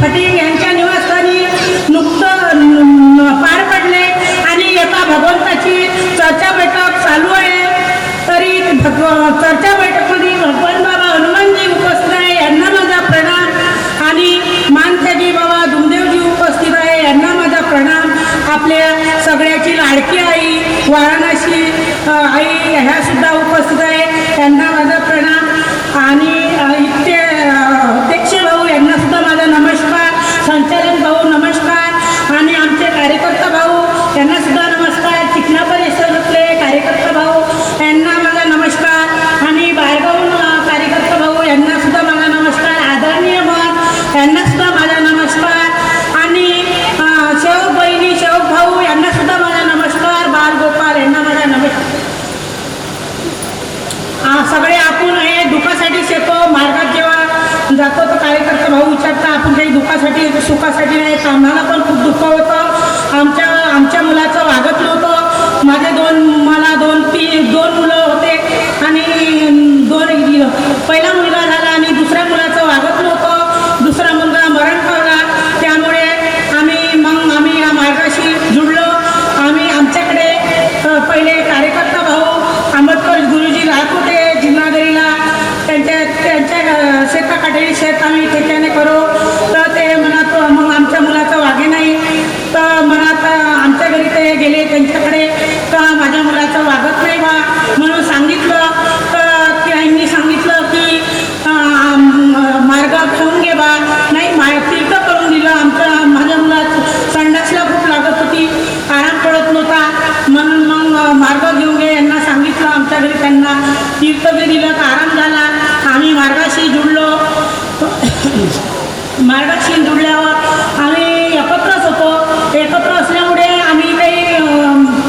बापूजी यांच्या निवासस्थानी नुकतं पार पडले आणि आता भगवंताची चर्चा बैठक चालू आहे. तरी भग चर्चा बैठकमध्ये भगवान बाबा हनुमानजी उपस्थित आहे यांना माझा प्रणाम. आणि मानत्याजी बाबा दुमदेवजी उपस्थित आहे यांना माझा प्रणाम. आपल्या सगळ्याची लाडकी आई वाराणसी आई ह्या सुद्धा उपस्थित आहे. त्यांना माझा प्रणाम आणि अ, इथे अ, अध्यक्ष भाऊ यांना सुद्धा माझा नमस्कार संचालक भाऊ नमस्कार आणि आमचे कार्यकर्ता भाऊ यांना सुद्धा नमस्कार चिकना परिसरातले कार्यकर्ता भाऊ यांना माझा नमस्कार आणि बाहेरगावून अ, कार्यकर्ता भाऊ यांना सुद्धा माझा नमस्कार आदरणीय मन यांना सुद्धा माझा नमस्कार आणि अ, शेवक बहिणी शेवक भाऊ यांना सुद्धा माझा नमस्कार बाल गोपाल यांना माझा नमस्कार आ, सगळे आपण हे दुखासाठी येतो मार्गात जेव्हा जातो तर कार्यकर्ता भाऊ विचारता आपण काही दुखासाठी येतो सुखासाठी नाही. तर आम्हाला पण खूप दुःख होतं. आमच्या आमच्या मुलाचं वागत नव्हतं. माझे दोन मला दोन तीन दोन मुलं होते आणि दोन पहिला मुलगा माझ्या मुलाचं वागत नाही बा म्हणून सांगितलं तर त्यांनी सांगितलं की मार्ग घेऊन घे बा. नाही मा तीर्थ करून दिलं. आमचं माझ्या मुलाचं संडासला खूप लागत होती. आराम पडत नव्हता. म्हणून मग मार्ग घेऊन घे. यांना सांगितलं आमच्या घरी. त्यांना तीर्थ बी दिलं. तर आराम झाला. आम्ही मार्गाशी जुडलो मार्गाशी जुडल्यावर आम्ही एकत्रच होतो एकत्र असल्यामुळे आम्ही काही अ,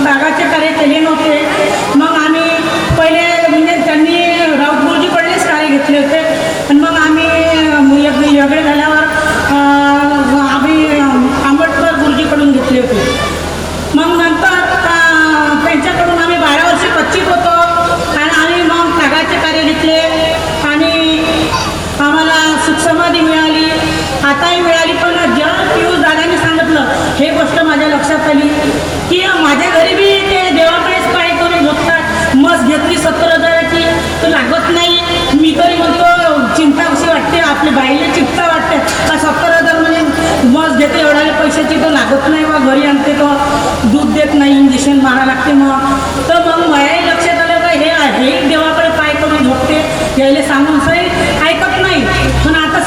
तागाचे कार्य केले नव्हते मग आम्ही पहिले म्हणजे त्यांनी राऊत गुरुजीकडलेच कार्य घेतले होते आणि मग आम्ही अ, वेग- वेगळे झाल्यावर अ, आम्ही अ, आंबेडकर गुरुजीकडून घेतले होते मग नंतर अ, त्यांच्याकडून आम्ही बारा वर्षे पच्चीस होतो आणि आम्ही मग तागाचे कार्य घेतले आणि आम्हाला सुखसमाधी मिळाली आताही मिळाली पण ज्या पियुष दादाने सांगितलं हे गोष्ट माझ्या लक्षात आली. की माझ्या घरी बी ते देवाकडेच पाय करून झोपतात मस घेतली सत्तर हजाराची तर लागत नाही. मी तरी म्हणतो चिंता कशी वाटते आपली बाईला चिंता वाटते. का सत्तर हजार म्हणजे मस घेते एवढ्या पैशाची तर लागत नाही बा घरी आणते तर दूध देत नाही इंजेक्शन मारा लागते मग. तर मग माझ्याही लक्षात आलं का हे हे देवाकडे पाय करून झोपते. यायला सांगून सही ऐकत नाही. पण आता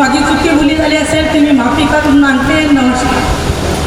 माझी चुकी मुली झाली असेल ती मी माफी करून आणते नमस्कार.